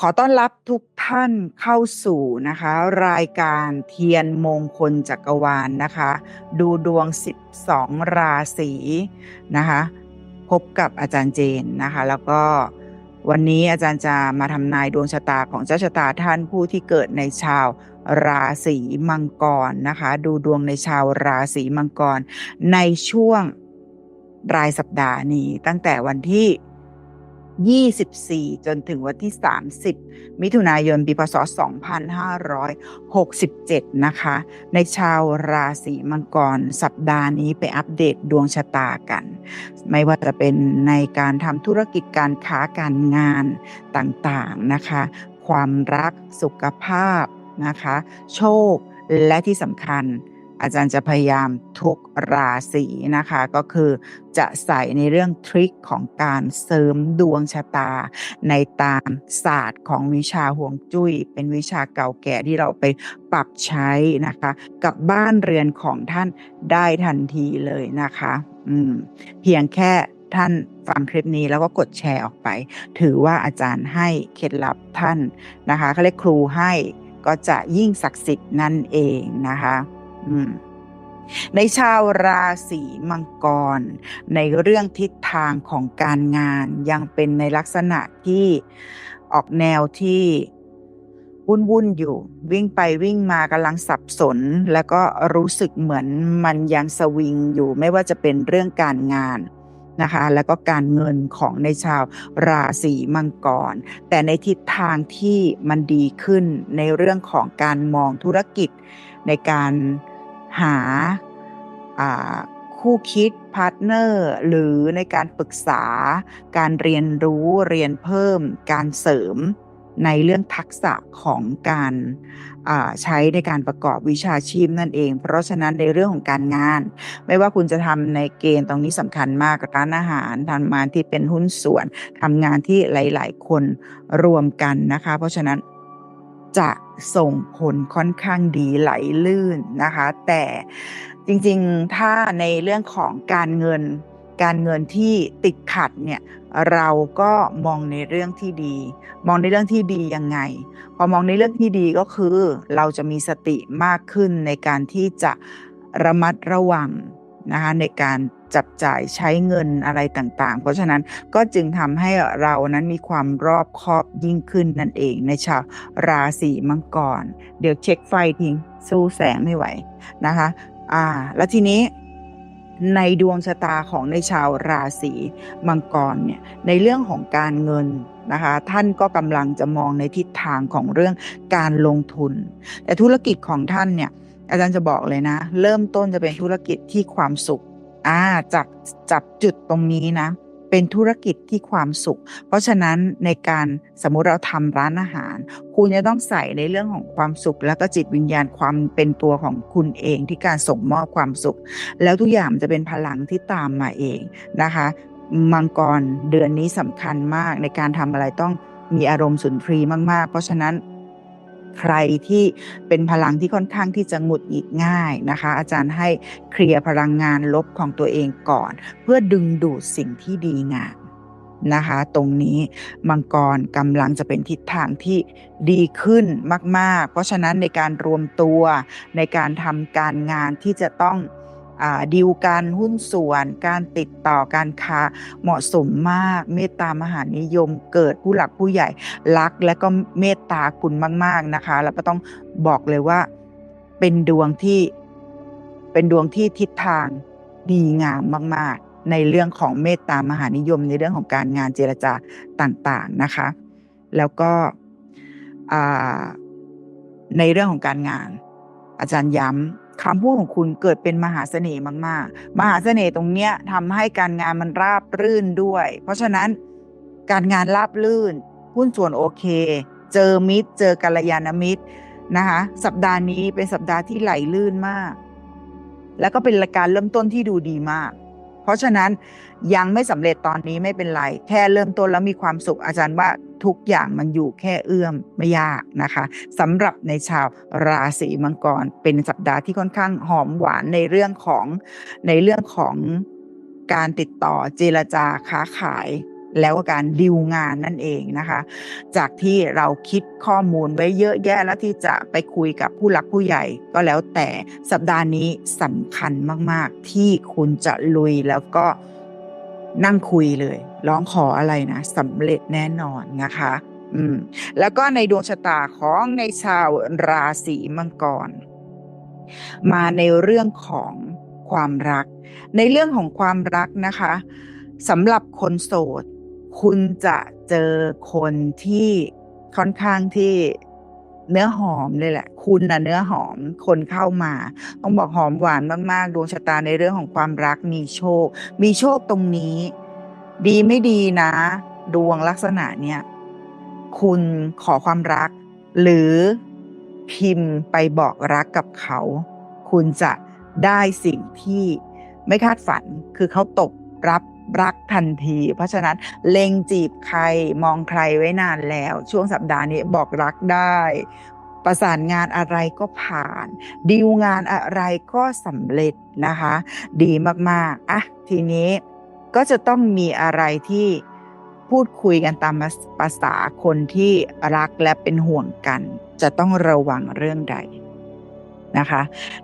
ขอต้อนรับทุกท่านเข้าสู่นะคะ รายการเทียนมงคลจักรวาลนะคะ ดูดวง 12 ราศีนะคะ พบกับอาจารย์เจนนะคะ แล้วก็วันนี้อาจารย์จะมาทำนายดวงชะตาของเจ้าชะตาท่านผู้ที่เกิดในชาวราศีมังกรนะคะ ดูดวงในชาวราศีมังกร ในช่วงรายสัปดาห์นี้ตั้งแต่วันที่ 24 จนถึงวันที่ 30 มิถุนายนปีพศ 2567 นะคะ ในชาวราศีมังกรสัปดาห์นี้ไปอัปเดตดวงชะตากัน ไม่ว่าจะเป็นในการทำธุรกิจการค้าการงานต่างๆนะคะ ความรักสุขภาพนะคะ โชคและที่สำคัญ อาจารย์จะพยายามทุกราศีนะคะ ก็คือจะใส่ในเรื่องทริคของการเสริมดวงชะตา ในตามศาสตร์ของวิชาห่วงจุ้ย เป็นวิชาเก่าแก่ที่เราไปปรับใช้นะคะ กับบ้านเรือนของท่านได้ทันทีเลยนะคะอืมเพียงแค่ท่านฟังคลิปนี้แล้วก็กดแชร์ออกไป ถือว่าอาจารย์ให้เคล็ดลับท่านนะคะเขาเรียกครูให้ก็จะยิ่งศักดิ์สิทธิ์นั่นเองนะคะ ในชาวราศีมังกร ในเรื่องทิศทางของการงานยังเป็นในลักษณะที่ออกแนวที่วุ่นวุ่นอยู่ วิ่งไปวิ่งมากำลังสับสน แล้วก็รู้สึกเหมือนมันยังสวิงอยู่ไม่ว่าจะเป็นเรื่องการงานนะคะแล้วก็การเงินของในชาวราศีมังกร แต่ในทิศทางที่มันดีขึ้นในเรื่องของการมองธุรกิจในการ หาคู่คิดพาร์ทเนอร์หรือในการปรึกษา การเรียนรู้เรียนเพิ่ม การเสริมในเรื่องทักษะของการใช้ในการประกอบวิชาชีพนั่นเอง เพราะฉะนั้นในเรื่องของการงาน ไม่ว่าคุณจะทำในเกณฑ์ตรงนี้สำคัญมากร้านอาหารทำงานที่เป็นหุ้นส่วนทำงานที่หลาย ๆ คนรวมกันนะคะ เพราะฉะนั้น จะส่งผลค่อนข้างดีไหลลื่นนะคะ แต่จริงๆถ้าในเรื่องของการเงิน การเงินที่ติดขัดเนี่ยเราก็มองในเรื่องที่ดี มองในเรื่องที่ดียังไง พอมองในเรื่องที่ดีก็คือ เราจะมีสติมากขึ้นในการที่จะระมัดระวังนะคะในการ จับจ่ายใช้เงินอะไรต่างๆ เพราะฉะนั้นก็จึงทำให้เรานั้นมีความรอบคอบยิ่งขึ้นนั่นเองในชาวราศีมังกร เดี๋ยวเช็คไฟทิ้งสู้แสงไม่ไหวนะคะ อ่า แล้วทีนี้ในดวงชะตาของในชาวราศีมังกรเนี่ยในเรื่องของการเงินนะคะท่านก็กำลังจะมองในทิศทางของเรื่องการลงทุน แต่ธุรกิจของท่านเนี่ยอาจารย์จะบอกเลยนะ เริ่มต้นจะเป็นธุรกิจที่ความสุข อ่าจับจับจุดตรงนี้นะ เป็นธุรกิจที่ความสุข เพราะฉะนั้นในการสมมุติเราทำร้านอาหาร คุณจะต้องใส่ในเรื่องของความสุข แล้วก็จิตวิญญาณความเป็นตัวของคุณเองที่การส่งมอบความสุข แล้วทุกอย่างจะเป็นพลังที่ตามมาเองนะคะ มังกรเดือนนี้สำคัญมากในการทำอะไรต้องมีอารมณ์สุนทรีมาก ๆ เพราะฉะนั้น ใครที่เป็นพลังที่ค่อนข้างที่จะหงุดหงิดง่ายนะคะ อาจารย์ให้เคลียร์พลังงานลบของตัวเองก่อน เพื่อดึงดูดสิ่งที่ดีงามนะคะ ตรงนี้มังกรกำลังจะเป็นทิศทางที่ดีขึ้นมาก ๆ เพราะฉะนั้นในการรวมตัวในการทำการงานที่จะต้อง ดีลการหุ้นส่วน การติดต่อการค้าเหมาะสมมากเมตตามหานิยมเกิดผู้หลักผู้ใหญ่รัก และก็เมตตาคุณมาก ๆนะคะ แล้วก็ต้องบอกเลยว่าเป็นดวงที่เป็นดวงที่ทิศทางดีงามมาก ๆ ในเรื่องของเมตตามหานิยมในเรื่องของการงานเจรจาต่างๆนะคะ แล้วก็ในเรื่องของการงาน อาจารย์ย้ำ คำพูดของคุณเกิดเป็นมหาเสน่ห์มากๆ มหาเสน่ห์ตรงเนี้ยทำให้การงานมันราบรื่นด้วย เพราะฉะนั้นการงานราบรื่นหุ้นส่วนโอเค เจอมิตร เจอกัลยาณมิตรนะคะสัปดาห์นี้เป็นสัปดาห์ที่ไหลลื่นมาก แล้วก็เป็นรายการเริ่มต้นที่ดูดีมาก เพราะฉะนั้นยังไม่สำเร็จตอนนี้ไม่เป็นไร แค่เริ่มต้นแล้วมีความสุขอาจารย์ว่าทุกอย่างมันอยู่แค่เอื้อมไม่ยากนะคะสำหรับในชาวราศีมังกรเป็นสัปดาห์ที่ค่อนข้างหอมหวานในเรื่องของในเรื่องของการติดต่อเจรจาค้าขาย แล้วก็การดิวงานนั่นเองนะคะ จากที่เราคิดข้อมูลไว้เยอะแยะแล้วที่จะไปคุยกับผู้หลักผู้ใหญ่ก็แล้วแต่สัปดาห์นี้สำคัญมาก ๆ ที่คุณจะลุยแล้วก็นั่งคุยเลยร้องขออะไรนะสำเร็จแน่นอนนะคะอืมแล้วก็ในดวงชะตาของในชาวราศีมังกร มาในเรื่องของความรัก ในเรื่องของความรักนะคะสำหรับคนโสด คุณจะเจอคนที่ค่อนข้างที่เนื้อหอมเลยแหละ คุณนะเนื้อหอมคนเข้ามา ต้องบอกหอมหวานมากๆดวงชะตาในเรื่องของความรักมีโชค มีโชคตรงนี้ ดีไม่ดีนะ ดวงลักษณะเนี้ยคุณขอความรัก หรือพิมพ์ไปบอกรักกับเขา คุณจะได้สิ่งที่ไม่คาดฝันคือเขาตกรับ รักทันที เพราะฉะนั้นเล็งจีบใครมองใครไว้นานแล้ว ช่วงสัปดาห์นี้บอกรักได้ ประสานงานอะไรก็ผ่าน ดีลงานอะไรก็สำเร็จนะคะ ดีมากๆอะทีนี้ก็จะต้องมีอะไรที่พูดคุยกันตามภาษาคนที่รักและเป็นห่วงกัน จะต้องระวังเรื่องใดนะคะ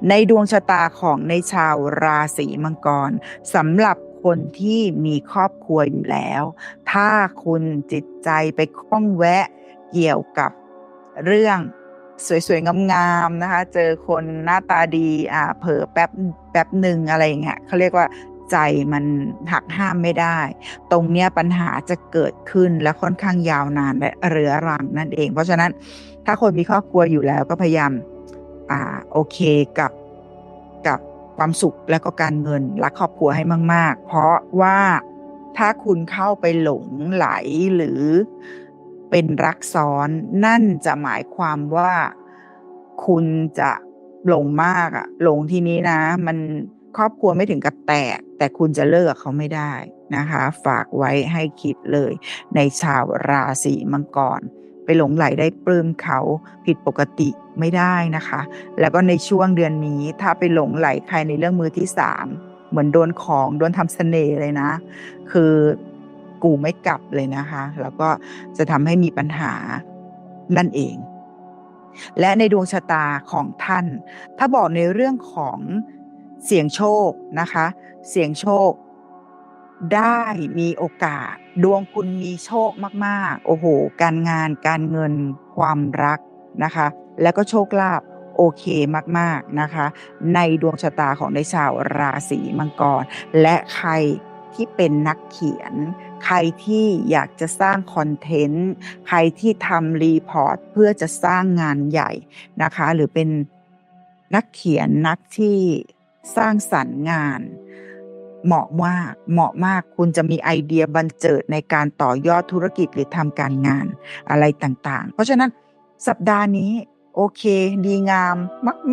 ในดวงชะตาของในชาวราศีมังกรสำหรับ คนที่มีครอบครัวอยู่แล้ว ถ้าคุณจิตใจไปคล้องแวะเกี่ยวกับเรื่องสวยๆงามๆนะคะ เจอคนหน้าตาดีอ่าเผลอแป๊บแป๊บหนึ่งอะไรอย่างเงี้ยเขาเรียกว่าใจมันหักห้ามไม่ได้ ตรงเนี้ยปัญหาจะเกิดขึ้นและค่อนข้างยาวนานและเรื้อรังนั่นเอง เพราะฉะนั้นถ้าคนมีครอบครัวอยู่แล้วก็พยายามอ่าโอเคกับกับ ความสุขและก็การเงินรักครอบครัวให้มาก ๆ เพราะว่าถ้าคุณเข้าไปหลงไหลหรือเป็นรักซ้อน นั่นจะหมายความว่าคุณจะหลงมากอะหลงทีนี้นะ มันครอบครัวไม่ถึงกับแตก แต่คุณจะเลิกกับเขาไม่ได้นะคะ ฝากไว้ให้คิดเลยในชาวราศีมังกร ไปหลงไหลได้ปลื้มเขาผิดปกติไม่ได้นะคะ แล้วก็ในช่วงเดือนนี้ถ้าไปหลงไหลใครในเรื่องมือที่สามเหมือนโดนของโดนทำเสน่ห์เลยนะ คือกูไม่กลับเลยนะคะ แล้วก็จะทำให้มีปัญหานั่นเอง และในดวงชะตาของท่าน ถ้าบอกในเรื่องของเสียงโชคนะคะ เสียงโชค ได้มีโอกาส ดวงคุณมีโชคมากๆ โอ้โห การงานการเงินความรักนะคะ แล้วก็โชคลาภโอเคมากๆนะคะ ในดวงชะตาของในชาวราศีมังกร และใครที่เป็นนักเขียน ใครที่อยากจะสร้างคอนเทนต์ ใครที่ทำรีพอร์ตเพื่อจะสร้างงานใหญ่นะคะ หรือเป็นนักเขียนนักที่สร้างสรรค์งาน เหมาะมากเหมาะมากคุณจะมีไอเดียบันเจิดในการต่อยอดธุรกิจหรือทำการงานอะไรต่างๆ เพราะฉะนั้นสัปดาห์นี้โอเค ดีงาม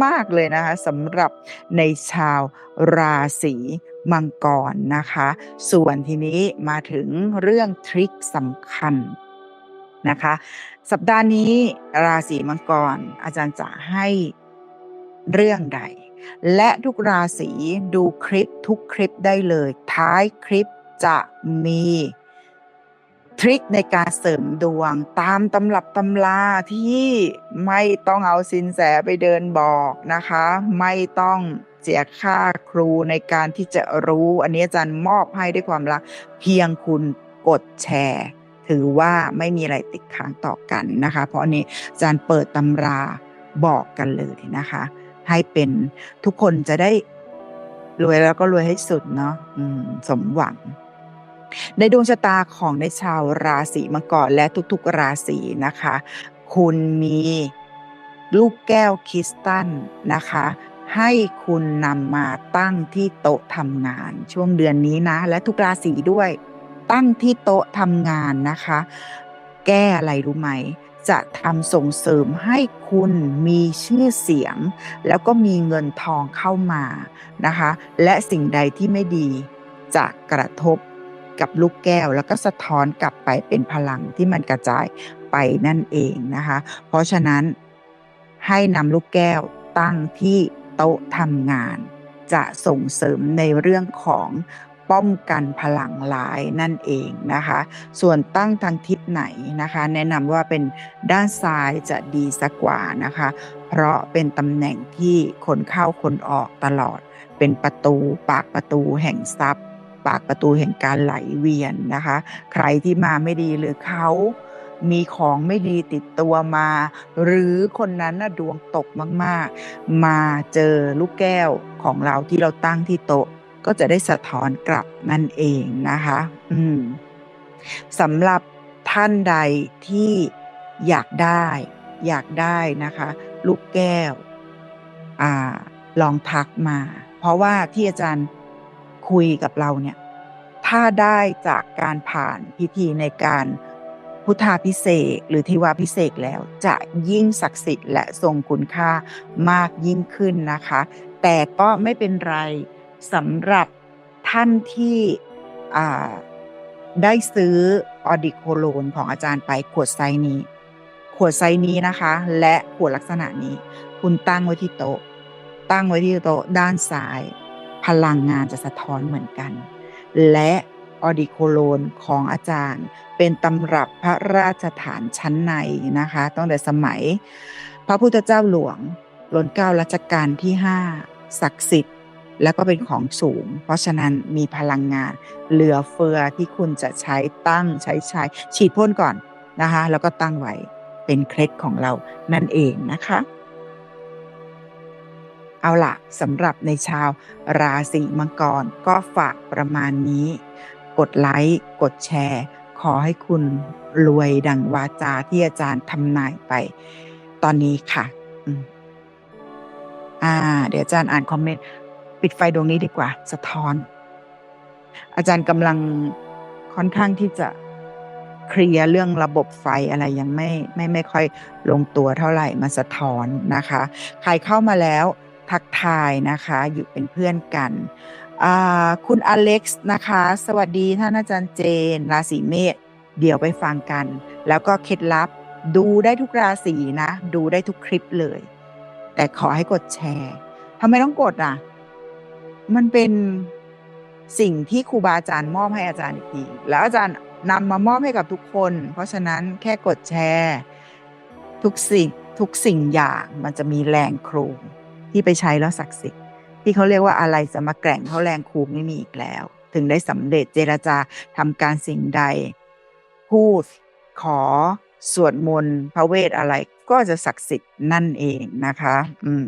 มาก ๆ เลยนะคะสำหรับในชาวราศีมังกรนะคะ ส่วนทีนี้มาถึงเรื่องทริคสำคัญนะคะ สัปดาห์นี้ราศีมังกรอาจารย์จะให้เรื่องใด และทุกราศีดูคลิปทุกคลิปได้เลย ท้ายคลิปจะมีทริคในการเสริมดวงตามตำรับตำราที่ไม่ต้องเอาสินแสไปเดินบอกนะคะ ไม่ต้องเสียค่าครูในการที่จะรู้ อันนี้อาจารย์มอบให้ด้วยความรัก เพียงคุณกดแชร์ ถือว่าไม่มีอะไรติดค้างต่อกันนะคะ เพราะอันนี้อาจารย์เปิดตำราบอกกันเลยนะคะ ให้เป็น ทุกคนจะได้รวยแล้วก็รวยให้สุดเนาะสมหวัง ในดวงชะตาของในชาวราศีมังกรและทุกๆราศีนะคะ คุณมีลูกแก้วคริสตัลนะคะให้คุณนำมาตั้งที่โต๊ะทำงาน ช่วงเดือนนี้นะ และทุกราศีด้วย ตั้งที่โต๊ะทำงานนะคะ แก้อะไรรู้ไหม จะทำส่งเสริมให้คุณมีชื่อเสียง แล้วก็มีเงินทองเข้ามานะคะ และสิ่งใดที่ไม่ดี จะกระทบกับลูกแก้ว แล้วก็สะท้อนกลับไปเป็นพลังที่มันกระจายไปนั่นเองนะคะ เพราะฉะนั้นให้นำลูกแก้วตั้งที่โต๊ะทำงาน จะส่งเสริมในเรื่องของ ป้องกันพลังร้ายนั่นเองนะคะ ส่วนตั้งทางทิศไหนนะคะ แนะนำว่าเป็นด้านซ้ายจะดีสักกว่านะคะ เพราะเป็นตำแหน่งที่คนเข้าคนออกตลอด เป็นประตูปากประตูแห่งทรัพย์ ปากประตูแห่งการไหลเวียนนะคะ ใครที่มาไม่ดีหรือเขามีของไม่ดีติดตัวมา หรือคนนั้นน่ะดวงตกมาก ๆ มาเจอลูกแก้วของเราที่เราตั้งที่โต๊ะ ก็จะได้สะท้อนกลับนั่นเองนะคะ อืมสำหรับท่านใดที่อยากได้ อยากได้นะคะ ลูกแก้ว อ่า ลองทักมา เพราะว่าที่อาจารย์คุยกับเราเนี่ย ถ้าได้จากการผ่านพิธีในการพุทธาพิเศษหรือทิวาพิเศษแล้วจะยิ่งศักดิ์สิทธิ์และทรงคุณค่ามากยิ่งขึ้นนะคะ แต่ก็ไม่เป็นไร สำหรับท่านที่ได้ซื้อออดิโคโลนของอาจารย์ไปขวดไซนี้ ขวดไซนี้นะคะ และขวดลักษณะนี้ คุณตั้งไว้ที่โต๊ะ ตั้งไว้ที่โต๊ะด้านซ้าย พลังงานจะสะท้อนเหมือนกัน และออดิโคโลนของอาจารย์ เป็นตำรับพระราชฐานชั้นในนะคะตั้งแต่สมัย พระพุทธเจ้าหลวงรัชเก้ารัชกาลที่5ศักดิ์สิทธิ์ แล้วก็เป็นของสูง เพราะฉะนั้นมีพลังงานเหลือเฟือที่คุณจะใช้ตั้งใช้ใช้ฉีดพ่นก่อนนะคะ แล้วก็ตั้งไว้เป็นเคล็ดของเรานั่นเองนะคะ เอาล่ะสำหรับในชาวราศีมังกรก็ฝากประมาณนี้ กดไลค์กดแชร์ ขอให้คุณรวยดังวาจาที่อาจารย์ทำนายไป ตอนนี้ค่ะอ่า เดี๋ยวอาจารย์อ่านคอมเมนต์ ปิดไฟดวงนี้ดีกว่า สะท้อน อาจารย์กำลังค่อนข้างที่จะเคลียร์เรื่องระบบไฟอะไรยังไม่ไม่ไม่ค่อยลงตัวเท่าไหร่มาสะท้อนนะคะ ใครเข้ามาแล้วทักทายนะคะ อยู่เป็นเพื่อนกันคุณอเล็กซ์นะคะ สวัสดีท่านอาจารย์เจน ราศีเมษเดี๋ยวไปฟังกัน แล้วก็เคล็ดลับดูได้ทุกราศีนะ ดูได้ทุกคลิปเลย แต่ขอให้กดแชร์ทำไมต้องกดอะ มันเป็นสิ่งที่ครูบาอาจารย์มอบให้อาจารย์อีกทีแล้วอาจารย์นำมามอบให้กับทุกคน เพราะฉะนั้นแค่กดแชร์ ทุกสิ่งทุกสิ่งอย่างมันจะมีแรงครูที่ไปใช้แล้วศักดิ์สิทธิ์ที่เขาเรียกว่าอะไรจะมาแกร่งเท่าแรงครูไม่มีอีกแล้ว ถึงได้สำเร็จเจรจาทำการสิ่งใด พูดขอสวดมนต์พระเวทอะไรก็จะศักดิ์สิทธิ์นั่นเองนะคะ อืม